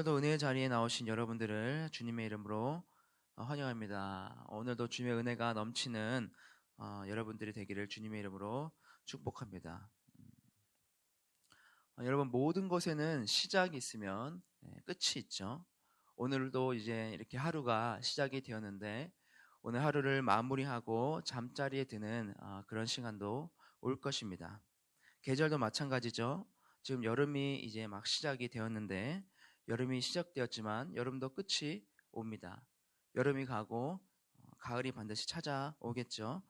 오늘도 은혜의 자리에 나오신 여러분들을 주님의 이름으로 어, 환영합니다. 오늘도 주님의 은혜가 넘치는 어, 여러분들이 되기를 주님의 이름으로 축복합니다. 어, 여러분 모든 것에는 시작이 있으면 네, 끝이 있죠. 오늘도 이제 이렇게 하루가 시작이 되었는데 오늘 하루를 마무리하고 잠자리에 드는 어, 그런 시간도 올 것입니다. 계절도 마찬가지죠. 지금 여름이 이제 막 시작이 되었는데 여름이 시작되었지만 여름도 끝이 옵니다. 여름이 가고 어, 가을이 반드시 찾아오겠죠.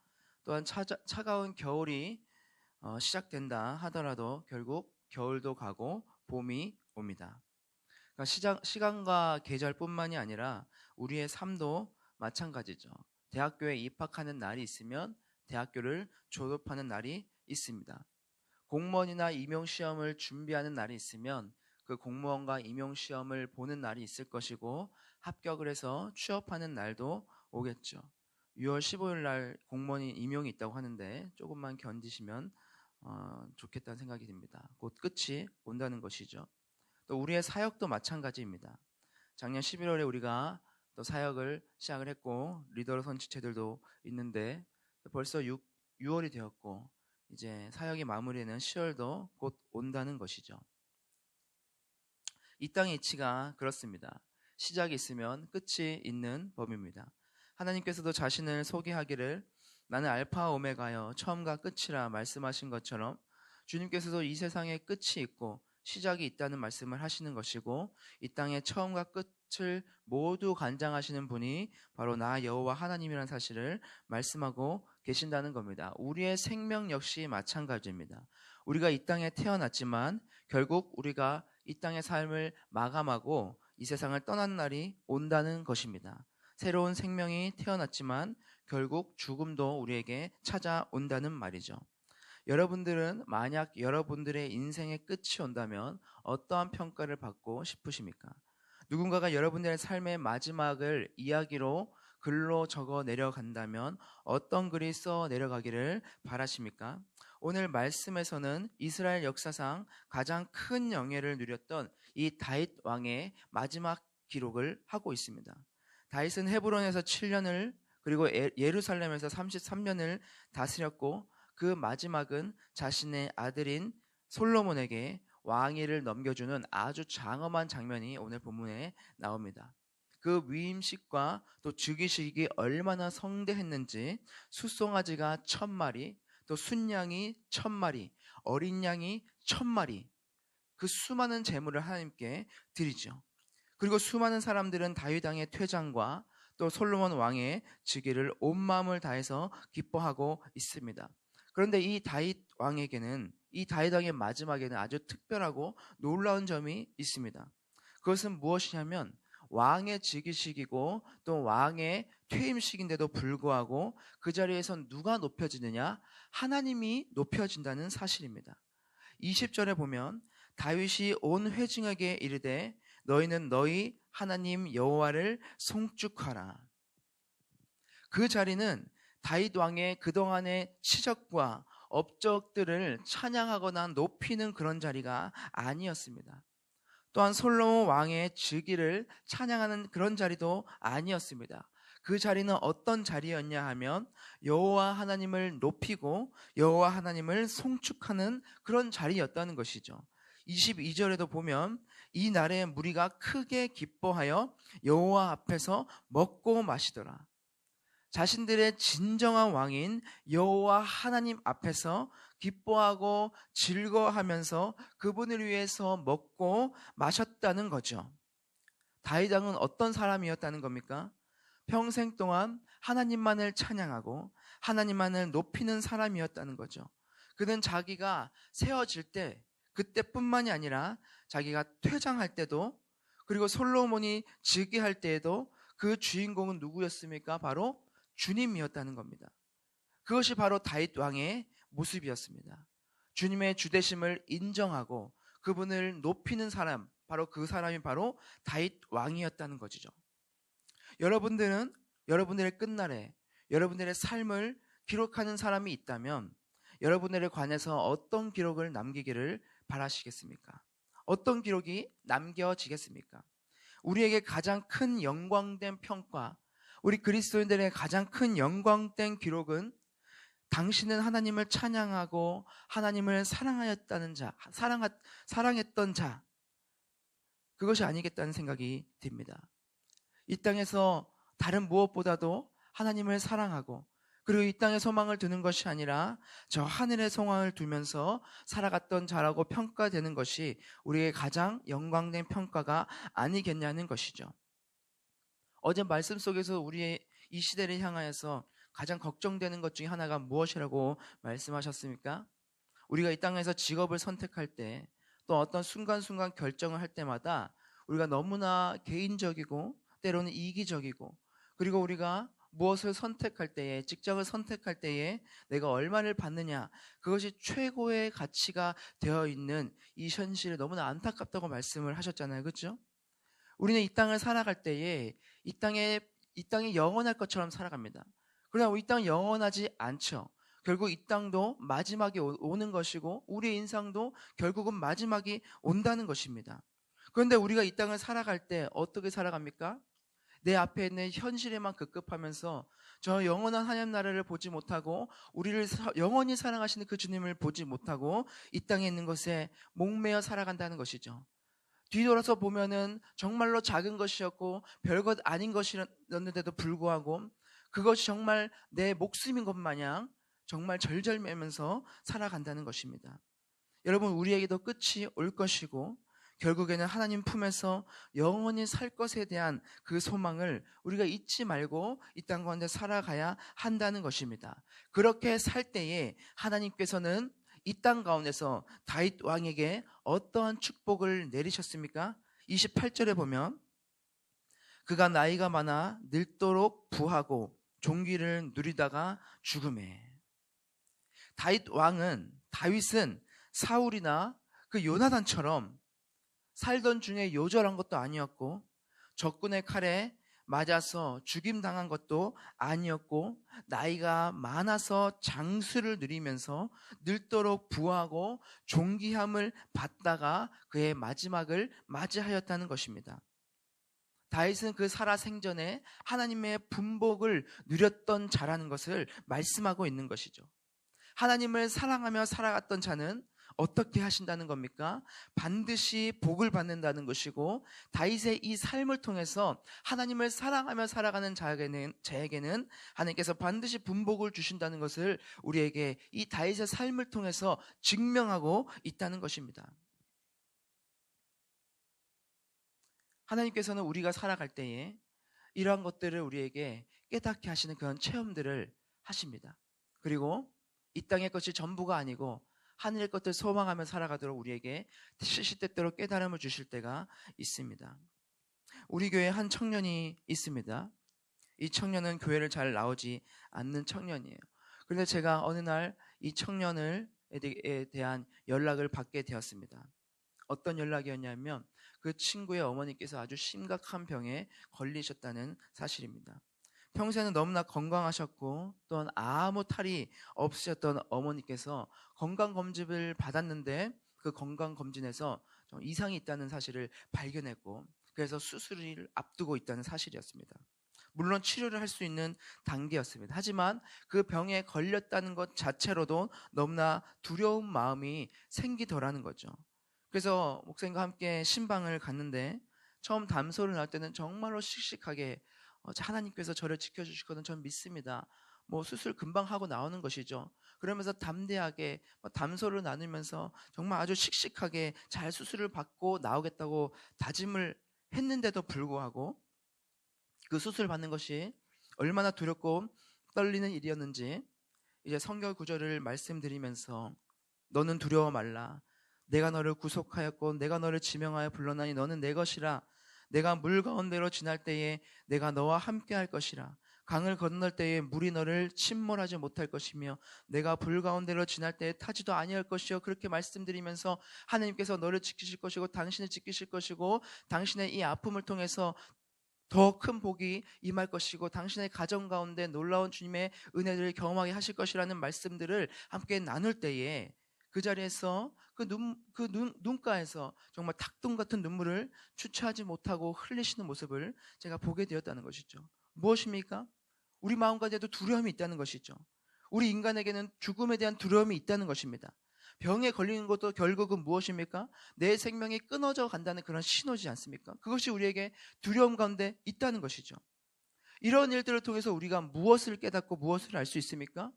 또한 차자, 차가운 겨울이 어, 시작된다 하더라도 결국 겨울도 가고 봄이 옵니다. 그러니까 시장, 시간과 계절뿐만이 아니라 우리의 삶도 마찬가지죠. 대학교에 입학하는 날이 있으면 대학교를 졸업하는 날이 있습니다. 공무원이나 임용시험을 준비하는 날이 있으면 그 공무원과 임용시험을 보는 날이 있을 것이고 합격을 해서 취업하는 날도 오겠죠. 6월 15일 날 공무원이 임용이 있다고 하는데 조금만 견디시면 어, 좋겠다는 생각이 듭니다. 곧 끝이 온다는 것이죠. 또 우리의 사역도 마찬가지입니다. 작년 11월에 우리가 또 사역을 시작을 했고 리더로 선지체들도 있는데 벌써 6, 6월이 되었고 이제 사역이 마무리되는 10월도 곧 온다는 것이죠. 이 땅의 이치가 그렇습니다. 시작이 있으면 끝이 있는 법입니다. 하나님께서도 자신을 소개하기를 나는 알파 오메가여 처음과 끝이라 말씀하신 것처럼 주님께서도 이 세상에 끝이 있고 시작이 있다는 말씀을 하시는 것이고 이 땅의 처음과 끝을 모두 관장하시는 분이 바로 나 여호와 하나님이라는 사실을 말씀하고 계신다는 겁니다. 우리의 생명 역시 마찬가지입니다. 우리가 이 땅에 태어났지만 결국 우리가 이 땅의 삶을 마감하고 이 세상을 떠난 날이 온다는 것입니다. 새로운 생명이 태어났지만 결국 죽음도 우리에게 찾아온다는 말이죠. 여러분들은 만약 여러분들의 인생의 끝이 온다면 어떠한 평가를 받고 싶으십니까? 누군가가 여러분들의 삶의 마지막을 이야기로 글로 적어 내려간다면 어떤 글이 써 내려가기를 바라십니까? 오늘 말씀에서는 이스라엘 역사상 가장 큰 영예를 누렸던 이 다윗 왕의 마지막 기록을 하고 있습니다. 다윗은 헤브론에서 7년을 그리고 예루살렘에서 33년을 다스렸고 그 마지막은 자신의 아들인 솔로몬에게 왕위를 넘겨주는 아주 장엄한 장면이 오늘 본문에 나옵니다. 그 위임식과 또 즉위식이 얼마나 성대했는지 숫송아지가 천 마리, 또 순양이 천 마리, 어린 양이 천 마리, 그 수많은 재물을 하나님께 드리죠. 그리고 수많은 사람들은 다윗 왕의 퇴장과 또 솔로몬 왕의 즉위를 온 마음을 다해서 기뻐하고 있습니다. 그런데 이 다윗 왕에게는 이 다윗 왕의 마지막에는 아주 특별하고 놀라운 점이 있습니다. 그것은 무엇이냐면 왕의 즉위식이고 또 왕의 퇴임식인데도 불구하고 그 자리에서 누가 높여지느냐? 하나님이 높여진다는 사실입니다. 20절에 보면 다윗이 온 회중에게 이르되 너희는 너희 하나님 여호와를 송축하라. 그 자리는 다윗 왕의 그동안의 치적과 업적들을 찬양하거나 높이는 그런 자리가 아니었습니다. 또한 솔로몬 왕의 즉위를 찬양하는 그런 자리도 아니었습니다. 그 자리는 어떤 자리였냐 하면 여호와 하나님을 높이고 여호와 하나님을 송축하는 그런 자리였다는 것이죠. 22절에도 보면 이 날에 무리가 크게 기뻐하여 여호와 앞에서 먹고 마시더라. 자신들의 진정한 왕인 여호와 하나님 앞에서 기뻐하고 즐거워하면서 그분을 위해서 먹고 마셨다는 거죠. 다윗 왕은 어떤 사람이었다는 겁니까? 평생 동안 하나님만을 찬양하고 하나님만을 높이는 사람이었다는 거죠. 그는 자기가 세워질 때 그때뿐만이 아니라 자기가 퇴장할 때도 그리고 솔로몬이 즉위할 때에도 그 주인공은 누구였습니까? 바로 주님이었다는 겁니다. 그것이 바로 다윗 왕의 모습이었습니다. 주님의 주대심을 인정하고 그분을 높이는 사람, 바로 그 사람이 바로 다윗 왕이었다는 것이죠. 여러분들은 여러분들의 끝날에 여러분들의 삶을 기록하는 사람이 있다면 여러분들에 관해서 어떤 기록을 남기기를 바라시겠습니까? 어떤 기록이 남겨지겠습니까? 우리에게 가장 큰 영광된 평가, 우리 그리스도인들의 가장 큰 영광된 기록은 당신은 하나님을 찬양하고 하나님을 사랑하였다는 자, 사랑, 사랑했던 자, 그것이 아니겠다는 생각이 듭니다. 이 땅에서 다른 무엇보다도 하나님을 사랑하고 그리고 이 땅에 소망을 두는 것이 아니라 저 하늘의 소망을 두면서 살아갔던 자라고 평가되는 것이 우리의 가장 영광된 평가가 아니겠냐는 것이죠. 어제 말씀 속에서 우리의 이 시대를 향하여서 가장 걱정되는 것 중에 하나가 무엇이라고 말씀하셨습니까? 우리가 이 땅에서 직업을 선택할 때 또 어떤 순간순간 결정을 할 때마다 우리가 너무나 개인적이고 때로는 이기적이고 그리고 우리가 무엇을 선택할 때에 직장을 선택할 때에 내가 얼마를 받느냐 그것이 최고의 가치가 되어 있는 이 현실을 너무나 안타깝다고 말씀을 하셨잖아요. 그렇죠? 우리는 이 땅을 살아갈 때에 이 땅에 이 땅이 영원할 것처럼 살아갑니다. 그러나 이 땅은 영원하지 않죠. 결국 이 땅도 마지막에 오는 것이고 우리의 인상도 결국은 마지막이 온다는 것입니다. 그런데 우리가 이 땅을 살아갈 때 어떻게 살아갑니까? 내 앞에 있는 현실에만 급급하면서 저 영원한 하나님 나라를 보지 못하고 우리를 영원히 사랑하시는 그 주님을 보지 못하고 이 땅에 있는 것에 목매어 살아간다는 것이죠. 뒤돌아서 보면은 정말로 작은 것이었고 별것 아닌 것이었는데도 불구하고 그것이 정말 내 목숨인 것 마냥 정말 절절매면서 살아간다는 것입니다. 여러분, 우리에게도 끝이 올 것이고 결국에는 하나님 품에서 영원히 살 것에 대한 그 소망을 우리가 잊지 말고 이 땅 가운데 살아가야 한다는 것입니다. 그렇게 살 때에 하나님께서는 이 땅 가운데서 다윗 왕에게 어떠한 축복을 내리셨습니까? 28절에 보면 그가 나이가 많아 늙도록 부하고 종기를 누리다가 죽음에 다윗 왕은 다윗은 사울이나 그 요나단처럼 살던 중에 요절한 것도 아니었고 적군의 칼에 맞아서 죽임 당한 것도 아니었고 나이가 많아서 장수를 누리면서 늙도록 부하고 존귀함을 받다가 그의 마지막을 맞이하였다는 것입니다. 다윗은 그 살아 생전에 하나님의 분복을 누렸던 자라는 것을 말씀하고 있는 것이죠. 하나님을 사랑하며 살아갔던 자는 어떻게 하신다는 겁니까? 반드시 복을 받는다는 것이고 다윗의 이 삶을 통해서 하나님을 사랑하며 살아가는 자에게는 자에게는 하나님께서 반드시 분복을 주신다는 것을 우리에게 이 다윗의 삶을 통해서 증명하고 있다는 것입니다. 하나님께서는 우리가 살아갈 때에 이러한 것들을 우리에게 깨닫게 하시는 그런 체험들을 하십니다. 그리고 이 땅의 것이 전부가 아니고 하늘의 것들 소망하며 살아가도록 우리에게 시시때때로 깨달음을 주실 때가 있습니다. 우리 교회에 한 청년이 있습니다. 이 청년은 교회를 잘 나오지 않는 청년이에요. 그런데 제가 어느 날 이 청년을 에 대한 연락을 받게 되었습니다. 어떤 연락이었냐면 그 친구의 어머니께서 아주 심각한 병에 걸리셨다는 사실입니다. 평소에는 너무나 건강하셨고 또한 아무 탈이 없으셨던 어머니께서 건강 검진을 받았는데 그 건강 검진에서 이상이 있다는 사실을 발견했고 그래서 수술을 앞두고 있다는 사실이었습니다. 물론 치료를 할 수 있는 단계였습니다. 하지만 그 병에 걸렸다는 것 자체로도 너무나 두려운 마음이 생기더라는 거죠. 그래서 목사님과 함께 신방을 갔는데 처음 담소를 날 때는 정말로 씩씩하게 어, 하나님께서 저를 지켜주실 거는 전 믿습니다. 뭐 수술 금방 하고 나오는 것이죠. 그러면서 담대하게 뭐 담소를 나누면서 정말 아주 씩씩하게 잘 수술을 받고 나오겠다고 다짐을 했는데도 불구하고 그 수술 받는 것이 얼마나 두렵고 떨리는 일이었는지 이제 성경 구절을 말씀드리면서 너는 두려워 말라. 내가 너를 구속하였고 내가 너를 지명하여 불러나니 너는 내 것이라. 내가 물 가운데로 지날 때에 내가 너와 함께 할 것이라. 강을 건널 때에 물이 너를 침몰하지 못할 것이며 내가 불 가운데로 지날 때에 타지도 아니할 것이요 그렇게 말씀드리면서 하나님께서 너를 지키실 것이고 당신을 지키실 것이고 당신의 이 아픔을 통해서 더큰 복이 임할 것이고 당신의 가정 가운데 놀라운 주님의 은혜를 경험하게 하실 것이라는 말씀들을 함께 나눌 때에 그 자리에서 그 눈, 그 눈, 눈가에서 정말 닭똥 같은 눈물을 주체하지 못하고 흘리시는 모습을 제가 보게 되었다는 것이죠. 무엇입니까? 우리 마음 가운데도 두려움이 있다는 것이죠. 우리 인간에게는 죽음에 대한 두려움이 있다는 것입니다. 병에 걸리는 것도 결국은 무엇입니까? 내 생명이 끊어져 간다는 그런 신호지 않습니까? 그것이 우리에게 두려움 가운데 있다는 것이죠. 이런 일들을 통해서 우리가 무엇을 깨닫고 무엇을 알 수 있습니까?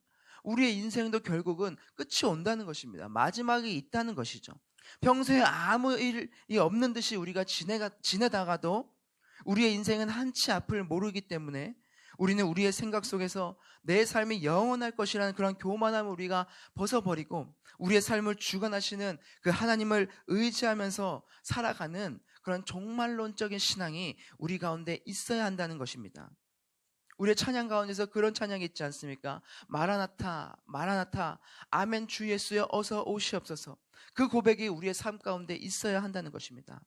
우리의 인생도 결국은 끝이 온다는 것입니다. 마지막이 있다는 것이죠. 평소에 아무 일이 없는 듯이 우리가 지내가, 지내다가도 우리의 인생은 한치 앞을 모르기 때문에 우리는 우리의 생각 속에서 내 삶이 영원할 것이라는 그런 교만함을 우리가 벗어버리고 우리의 삶을 주관하시는 그 하나님을 의지하면서 살아가는 그런 종말론적인 신앙이 우리 가운데 있어야 한다는 것입니다. 우리의 찬양 가운데서 그런 찬양이 있지 않습니까? 마라나타, 마라나타, 아멘 주 예수여 어서 오시옵소서. 그 고백이 우리의 삶 가운데 있어야 한다는 것입니다.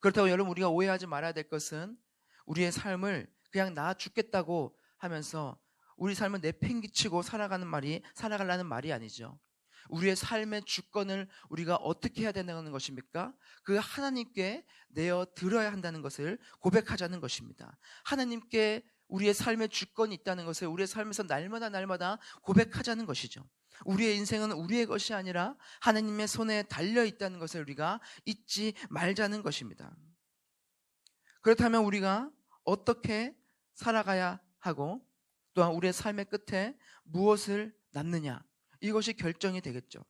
그렇다고 여러분 우리가 오해하지 말아야 될 것은 우리의 삶을 그냥 나 죽겠다고 하면서 우리 삶을 내팽기치고 살아가는 말이 살아가려는 말이 아니죠. 우리의 삶의 주권을 우리가 어떻게 해야 되는 것입니까? 그 하나님께 내어 들어야 한다는 것을 고백하자는 것입니다. 하나님께 우리의 삶의 주권이 있다는 것을 우리의 삶에서 날마다 날마다 고백하자는 것이죠. 우리의 인생은 우리의 것이 아니라 하나님의 손에 달려 있다는 것을 우리가 잊지 말자는 것입니다. 그렇다면 우리가 어떻게 살아가야 하고 또한 우리의 삶의 끝에 무엇을 남느냐 이것이 결정이 되겠죠.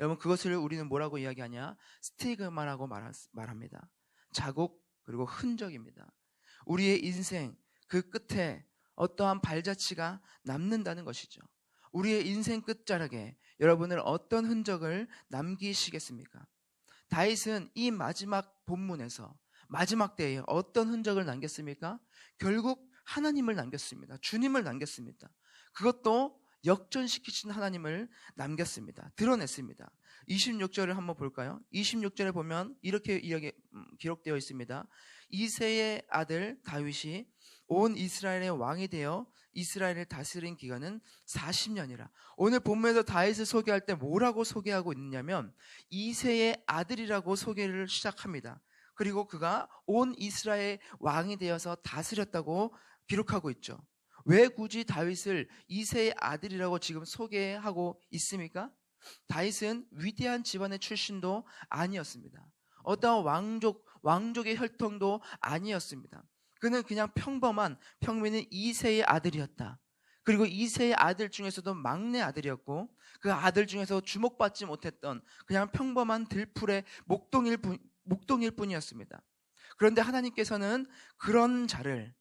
여러분 그것을 우리는 뭐라고 이야기하냐? 스티그마라고 말합니다. 자국 그리고 흔적입니다. 우리의 인생 그 끝에 어떠한 발자취가 남는다는 것이죠. 우리의 인생 끝자락에 여러분을 어떤 흔적을 남기시겠습니까? 다윗은 이 마지막 본문에서 마지막 때에 어떤 흔적을 남겼습니까? 결국 하나님을 남겼습니다. 주님을 남겼습니다. 그것도 역전시키신 하나님을 남겼습니다. 드러냈습니다. 26절을 한번 볼까요? 26절에 보면 이렇게 이야기, 음, 기록되어 있습니다. 이세의 아들 다윗이 온 이스라엘의 왕이 되어 이스라엘을 다스린 기간은 40년이라. 오늘 본문에서 다윗을 소개할 때 뭐라고 소개하고 있냐면 이세의 아들이라고 소개를 시작합니다. 그리고 그가 온 이스라엘 왕이 되어서 다스렸다고 기록하고 있죠. 왜 굳이 다윗을 이세의 아들이라고 지금 소개하고 있습니까? 다윗은 위대한 집안의 출신도 아니었습니다. 어떠한 왕족, 왕족의 혈통도 아니었습니다. 그는 그냥 평범한 평민의 이세의 아들이었다. 그리고 이세의 아들 중에서도 막내 아들이었고 그 아들 중에서 주목받지 못했던 그냥 평범한 들풀의 목동일, 분, 목동일 뿐이었습니다. 그런데 하나님께서는 그런 자를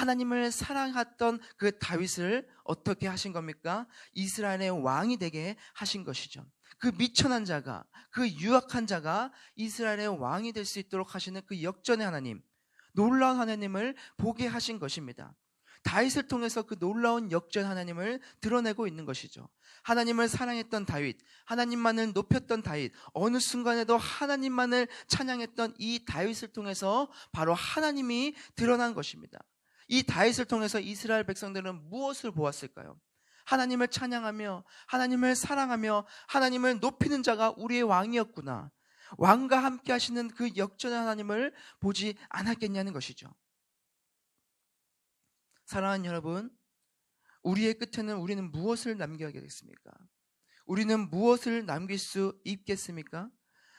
하나님을 사랑했던 그 다윗을 어떻게 하신 겁니까? 이스라엘의 왕이 되게 하신 것이죠. 그 미천한 자가, 그 유악한 자가 이스라엘의 왕이 될 수 있도록 하시는 그 역전의 하나님, 놀라운 하나님을 보게 하신 것입니다. 다윗을 통해서 그 놀라운 역전 하나님을 드러내고 있는 것이죠. 하나님을 사랑했던 다윗, 하나님만을 높였던 다윗, 어느 순간에도 하나님만을 찬양했던 이 다윗을 통해서 바로 하나님이 드러난 것입니다. 이 다윗을 통해서 이스라엘 백성들은 무엇을 보았을까요? 하나님을 찬양하며 하나님을 사랑하며 하나님을 높이는 자가 우리의 왕이었구나. 왕과 함께 하시는 그 역전의 하나님을 보지 않았겠냐는 것이죠. 사랑하는 여러분, 우리의 끝에는 우리는 무엇을 남겨야겠습니까? 우리는 무엇을 남길 수 있겠습니까?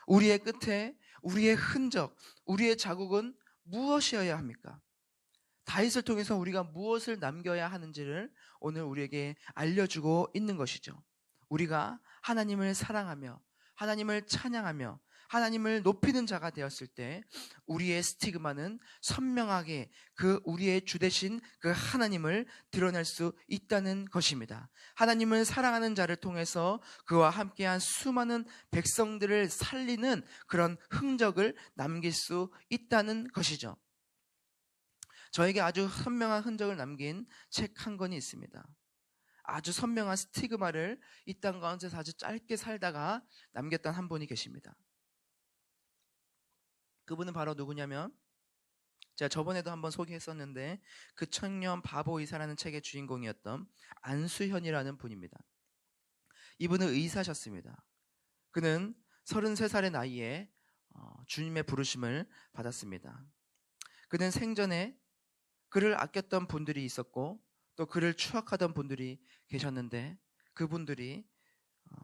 우리의 끝에 우리의 흔적, 우리의 자국은 무엇이어야 합니까? 다윗을 통해서 우리가 무엇을 남겨야 하는지를 오늘 우리에게 알려주고 있는 것이죠. 우리가 하나님을 사랑하며 하나님을 찬양하며 하나님을 높이는 자가 되었을 때 우리의 스티그마는 선명하게 그 우리의 주 대신 그 하나님을 드러낼 수 있다는 것입니다. 하나님을 사랑하는 자를 통해서 그와 함께한 수많은 백성들을 살리는 그런 흔적을 남길 수 있다는 것이죠. 저에게 아주 선명한 흔적을 남긴 책 한 권이 있습니다. 아주 선명한 스티그마를 이 땅 가운데서 아주 짧게 살다가 남겼던 한 분이 계십니다. 그분은 바로 누구냐면 제가 저번에도 한번 소개했었는데 그 청년 바보 이사라는 책의 주인공이었던 안수현이라는 분입니다. 이분은 의사셨습니다. 그는 33살의 나이에 어, 주님의 부르심을 받았습니다. 그는 생전에 그를 아꼈던 분들이 있었고 또 그를 추억하던 분들이 계셨는데 그분들이 어,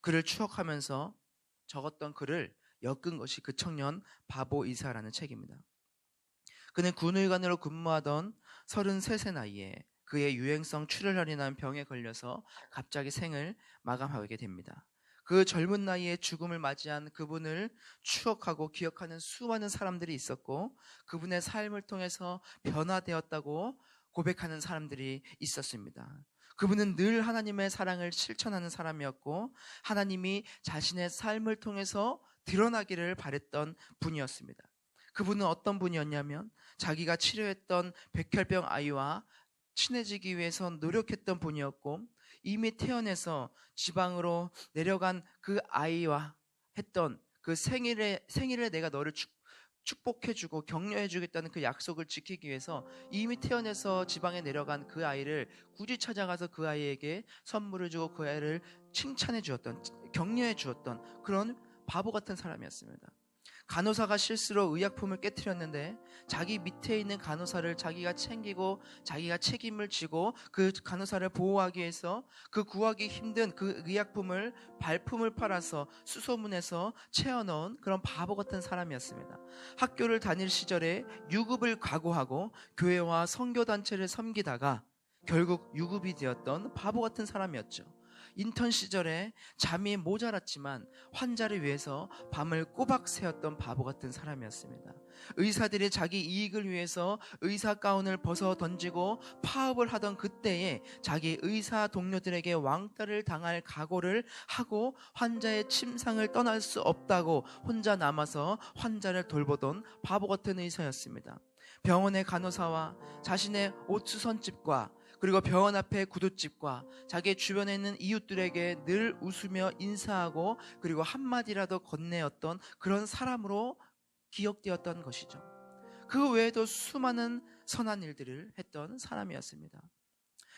그를 추억하면서 적었던 글을 엮은 것이 그 청년 바보 이사라는 책입니다. 그는 군의관으로 근무하던 33세 나이에 그의 유행성 출혈혈이라는 병에 걸려서 갑자기 생을 마감하게 됩니다. 그 젊은 나이에 죽음을 맞이한 그분을 추억하고 기억하는 수많은 사람들이 있었고 그분의 삶을 통해서 변화되었다고 고백하는 사람들이 있었습니다. 그분은 늘 하나님의 사랑을 실천하는 사람이었고 하나님이 자신의 삶을 통해서 드러나기를 바랬던 분이었습니다. 그분은 어떤 분이었냐면 자기가 치료했던 백혈병 아이와 친해지기 위해서 노력했던 분이었고 이미 태어나서 지방으로 내려간 그 아이와 했던 그 생일에 생일에 내가 너를 축, 축복해주고 격려해주겠다는 그 약속을 지키기 위해서 이미 태어나서 지방에 내려간 그 아이를 굳이 찾아가서 그 아이에게 선물을 주고 그 아이를 칭찬해 주었던 격려해 주었던 그런 바보 같은 사람이었습니다. 간호사가 실수로 의약품을 깨뜨렸는데 자기 밑에 있는 간호사를 자기가 챙기고 자기가 책임을 지고 그 간호사를 보호하기 위해서 그 구하기 힘든 그 의약품을 발품을 팔아서 수소문해서 채워넣은 그런 바보 같은 사람이었습니다. 학교를 다닐 시절에 유급을 각오하고 교회와 선교단체를 섬기다가 결국 유급이 되었던 바보 같은 사람이었죠. 인턴 시절에 잠이 모자랐지만 환자를 위해서 밤을 꼬박 새었던 바보 같은 사람이었습니다. 의사들이 자기 이익을 위해서 의사 가운을 벗어 던지고 파업을 하던 그때에 자기 의사 동료들에게 왕따를 당할 각오를 하고 환자의 침상을 떠날 수 없다고 혼자 남아서 환자를 돌보던 바보 같은 의사였습니다. 병원의 간호사와 자신의 옥수선집과 그리고 병원 앞에 구두집과 자기 주변에 있는 이웃들에게 늘 웃으며 인사하고 그리고 한마디라도 건네었던 그런 사람으로 기억되었던 것이죠. 그 외에도 수많은 선한 일들을 했던 사람이었습니다.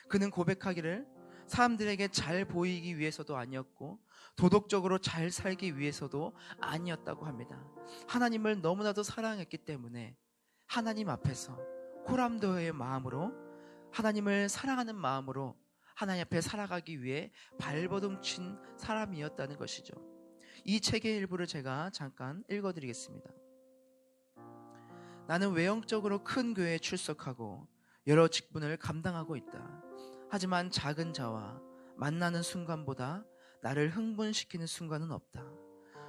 그는 고백하기를 사람들에게 잘 보이기 위해서도 아니었고 도덕적으로 잘 살기 위해서도 아니었다고 합니다. 하나님을 너무나도 사랑했기 때문에 하나님 앞에서 코람도의 마음으로 하나님을 사랑하는 마음으로 하나님 앞에 살아가기 위해 발버둥 친 사람이었다는 것이죠. 이 책의 일부를 제가 잠깐 읽어드리겠습니다. 나는 외형적으로 큰 교회에 출석하고 여러 직분을 감당하고 있다. 하지만 작은 자와 만나는 순간보다 나를 흥분시키는 순간은 없다.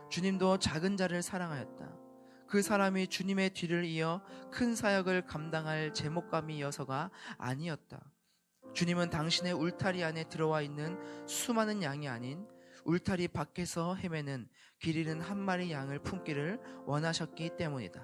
주님도 작은 자를 사랑하였다. 그 사람이 주님의 뒤를 이어 큰 사역을 감당할 제목감이어서가 아니었다. 주님은 당신의 울타리 안에 들어와 있는 수많은 양이 아닌 울타리 밖에서 헤매는 길 잃은 한 마리 양을 품기를 원하셨기 때문이다.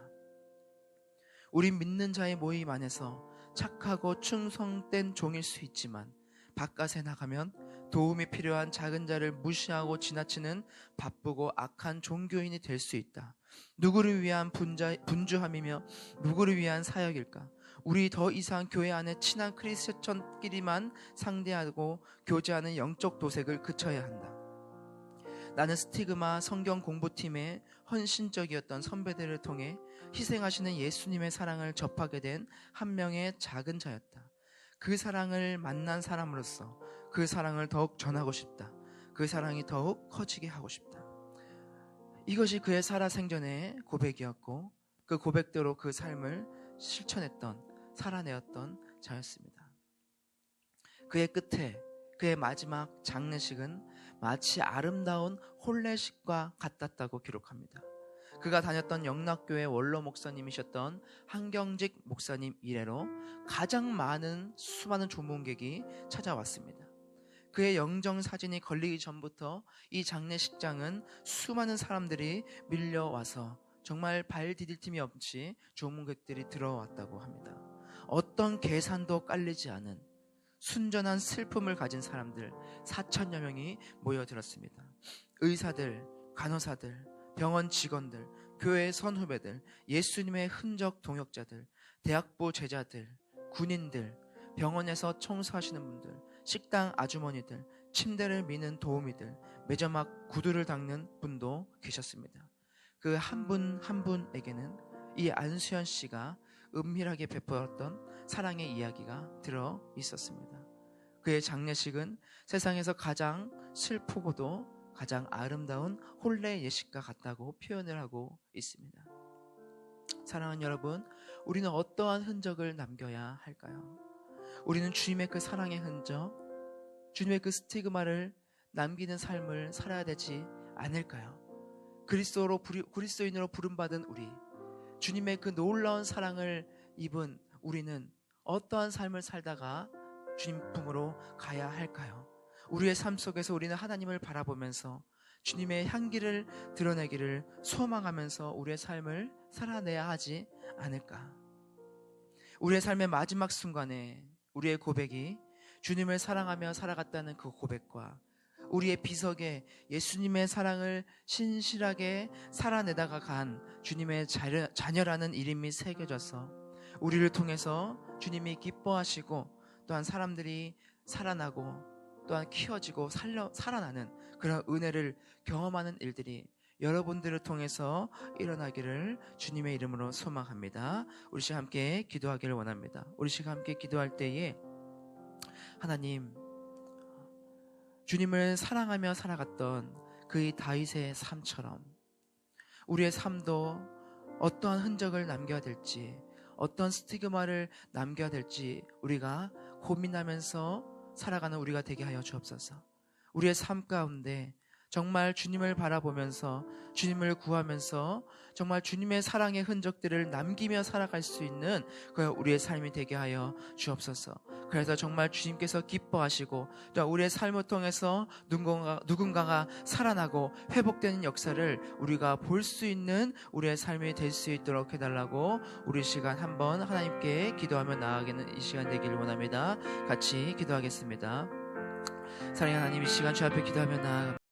우리 믿는 자의 모임 안에서 착하고 충성된 종일 수 있지만 바깥에 나가면 도움이 필요한 작은 자를 무시하고 지나치는 바쁘고 악한 종교인이 될 수 있다. 누구를 위한 분자, 분주함이며 누구를 위한 사역일까? 우리 더 이상 교회 안에 친한 크리스천끼리만 상대하고 교제하는 영적 도색을 그쳐야 한다. 나는 스티그마 성경 공부팀의 헌신적이었던 선배들을 통해 희생하시는 예수님의 사랑을 접하게 된 한 명의 작은 자였다. 그 사랑을 만난 사람으로서 그 사랑을 더욱 전하고 싶다. 그 사랑이 더욱 커지게 하고 싶다. 이것이 그의 살아생전의 고백이었고 그 고백대로 그 삶을 실천했던 살아내었던 자였습니다. 그의 끝에 그의 마지막 장례식은 마치 아름다운 혼례식과 같았다고 기록합니다. 그가 다녔던 영락교회 원로 목사님이셨던 한경직 목사님 이래로 가장 많은 수많은 조문객이 찾아왔습니다. 그의 영정 사진이 걸리기 전부터 이 장례식장은 수많은 사람들이 밀려와서 정말 발 디딜 틈이 없이 조문객들이 들어왔다고 합니다. 어떤 계산도 깔리지 않은 순전한 슬픔을 가진 사람들 4천여 명이 모여들었습니다. 의사들, 간호사들, 병원 직원들, 교회 선후배들, 예수님의 흔적 동역자들, 대학부 제자들, 군인들, 병원에서 청소하시는 분들, 식당 아주머니들, 침대를 미는 도우미들, 매점막 구두를 닦는 분도 계셨습니다. 그 한 분 한 분에게는 이 안수현 씨가 은밀하게 베풀었던 사랑의 이야기가 들어 있었습니다. 그의 장례식은 세상에서 가장 슬프고도 가장 아름다운 혼례 예식과 같다고 표현을 하고 있습니다. 사랑하는 여러분, 우리는 어떠한 흔적을 남겨야 할까요? 우리는 주님의 그 사랑의 흔적, 주님의 그 스티그마를 남기는 삶을 살아야 되지 않을까요? 그리스도로 그리스도인으로 부름받은 우리, 주님의 그 놀라운 사랑을 입은 우리는 어떠한 삶을 살다가 주님 품으로 가야 할까요? 우리의 삶 속에서 우리는 하나님을 바라보면서 주님의 향기를 드러내기를 소망하면서 우리의 삶을 살아내야 하지 않을까? 우리의 삶의 마지막 순간에 우리의 고백이 주님을 사랑하며 살아갔다는 그 고백과 우리의 비석에 예수님의 사랑을 신실하게 살아내다가 간 주님의 자녀- 자녀 라는 이름이 새겨져서 우리를 통해서 주님이 기뻐하시고 또한 사람들이 살아나고 또한 키워지고 살려, 살아나는 그런 은혜를 경험하는 일들이 여러분들을 통해서 일어나기를 주님의 이름으로 소망합니다. 우리 시간 함께 기도하기를 원합니다. 우리 시간 함께 기도할 때에 하나님 주님을 사랑하며 살아갔던 그의 다윗의 삶처럼 우리의 삶도 어떠한 흔적을 남겨야 될지 어떤 스티그마를 남겨야 될지 우리가 고민하면서 살아가는 우리가 되게 하여 주옵소서. 우리의 삶 가운데 정말 주님을 바라보면서 주님을 구하면서 정말 주님의 사랑의 흔적들을 남기며 살아갈 수 있는 그 우리의 삶이 되게 하여 주옵소서. 그래서 정말 주님께서 기뻐하시고 또 우리의 삶을 통해서 누군가, 누군가가 살아나고 회복되는 역사를 우리가 볼 수 있는 우리의 삶이 될 수 있도록 해달라고 우리 시간 한번 하나님께 기도하며 나아가는 이 시간 되기를 원합니다. 같이 기도하겠습니다. 사랑하는 하나님 이 시간 주 앞에 기도하며 나아갑니다.